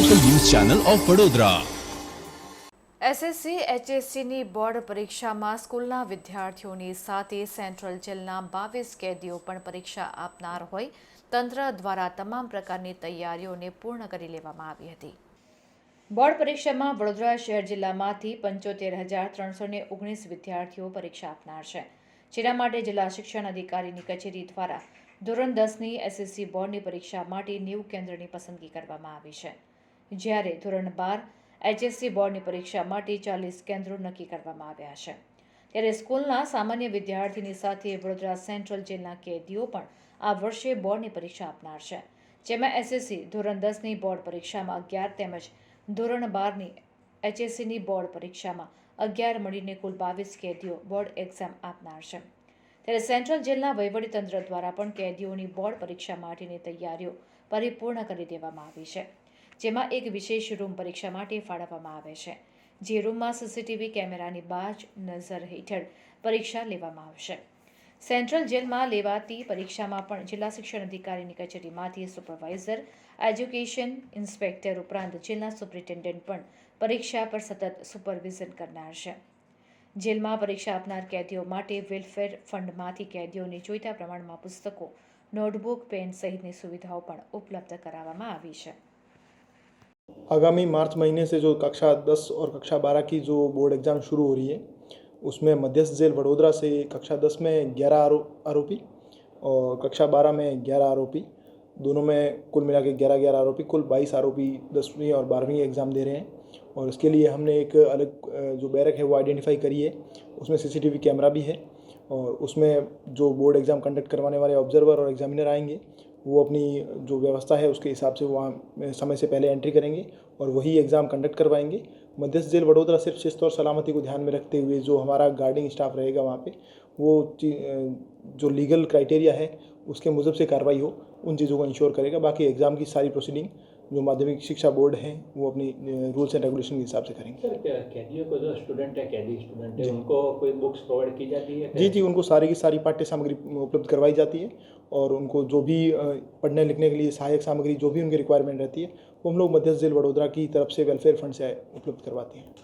Channel of Vadodara SSC એચએસસીની board પરીક્ષામાં સ્કૂલના વિદ્યાર્થીઓની સાથે સેન્ટ્રલ જેલના બાવીસ કેદીઓ પણ પરીક્ષા આપનાર હોય, તંત્ર દ્વારા તમામ પ્રકારની તૈયારીઓને પૂર્ણ કરી લેવામાં આવી હતી. બોર્ડ પરીક્ષામાં વડોદરા શહેર જિલ્લામાંથી પંચોતેર હજાર ત્રણસો ને ઓગણીસ વિદ્યાર્થીઓ પરીક્ષા આપનાર છે. જેના માટે જિલ્લા શિક્ષણ અધિકારીની કચેરી દ્વારા ધોરણ દસની એસએસસી બોર્ડની પરીક્ષા માટે નેવું કેન્દ્રની પસંદગી કરવામાં આવી છે. જ્યારે ધોરણ બાર એચએસસી બોર્ડની પરીક્ષા માટે ચાલીસ કેન્દ્રો નક્કી કરવામાં આવ્યા છે. ત્યારે સ્કૂલના સામાન્ય વિદ્યાર્થીની સાથે વડોદરા સેન્ટ્રલ જેલના કેદીઓ પણ આ વર્ષે બોર્ડની પરીક્ષા આપનાર છે. જેમાં એસએસસી ધોરણ દસની બોર્ડ પરીક્ષામાં અગિયાર તેમજ ધોરણ બારની એચએસસીની બોર્ડ પરીક્ષામાં અગિયાર મળીને કુલ બાવીસ કેદીઓ બોર્ડ એક્ઝામ આપનાર છે. ત્યારે સેન્ટ્રલ જેલના વહીવટીતંત્ર દ્વારા પણ કેદીઓની બોર્ડ પરીક્ષા માટેની તૈયારીઓ પરિપૂર્ણ કરી દેવામાં આવી છે. જેમાં એક વિશેષ રૂમ પરીક્ષા માટે ફાળવવામાં આવે છે, જે રૂમમાં સીસીટીવી કેમેરાની બાજ નજર હેઠળ પરીક્ષા લેવામાં આવશે. સેન્ટ્રલ જેલમાં લેવાતી પરીક્ષામાં પણ જિલ્લા શિક્ષણ અધિકારીની કચેરીમાંથી સુપરવાઇઝર, એજ્યુકેશન ઇન્સ્પેક્ટર ઉપરાંત જિલ્લા સુપ્રિન્ટેન્ડન્ટ પણ પરીક્ષા પર સતત સુપરવિઝન કરનાર છે. જેલમાં પરીક્ષા આપનાર કેદીઓ માટે વેલફેર ફંડમાંથી કેદીઓને જોઈતા પ્રમાણમાં પુસ્તકો, નોટબુક, પેન સહિતની સુવિધાઓ પણ ઉપલબ્ધ કરાવવામાં આવી છે. आगामी मार्च महीने से जो कक्षा दस और कक्षा बारह की जो बोर्ड एग्ज़ाम शुरू हो रही है, उसमें मध्यस्थ जेल वडोदरा से कक्षा दस में ग्यारह आरो, आरोपी और कक्षा बारह में ग्यारह आरोपी। दोनों में कुल मिला के ग्यारह ग्यारह आरोपी, कुल बाईस आरोपी दसवीं और बारहवीं एग्ज़ाम दे रहे हैं। और इसके लिए हमने एक अलग जो बैरक है वो आइडेंटिफाई करी है। उसमें सीसीटीवी कैमरा भी है और उसमें जो बोर्ड एग्ज़ाम कंडक्ट करवाने वाले ऑब्जर्वर और एग्जामिनर आएँगे वो अपनी जो व्यवस्था है उसके हिसाब से वहाँ समय से पहले एंट्री करेंगे और वही एग्ज़ाम कंडक्ट करवाएँगे। मध्यस्थ जेल वडोदरा सिर्फ़ शिस्त और सलामती को ध्यान में रखते हुए जो हमारा गार्डिंग स्टाफ रहेगा वहाँ पे, वो जो लीगल क्राइटेरिया है, उसके मुजब से कार्रवाई हो, उन चीज़ों को इंश्योर करेगा। बाकी एग्ज़ाम की सारी प्रोसीडिंग जो माध्यमिक शिक्षा बोर्ड है वो अपनी रूल्स एंड रेगुलेशन के हिसाब से करेंगे। सर कैदियों को जो स्टूडेंट है कैदी स्टूडेंट है। उनको कोई बुक्स प्रोवाइड की जाती है जी जी उनको सारी की सारी पाठ्य सामग्री उपलब्ध करवाई जाती है और उनको जो भी पढ़ने लिखने के लिए सहायक सामग्री जो भी उनकी रिक्वायरमेंट रहती है वो हम लोग मध्यस्थ जेल वडोदरा की तरफ़ से वेलफेयर फंड से उपलब्ध करवाते हैं।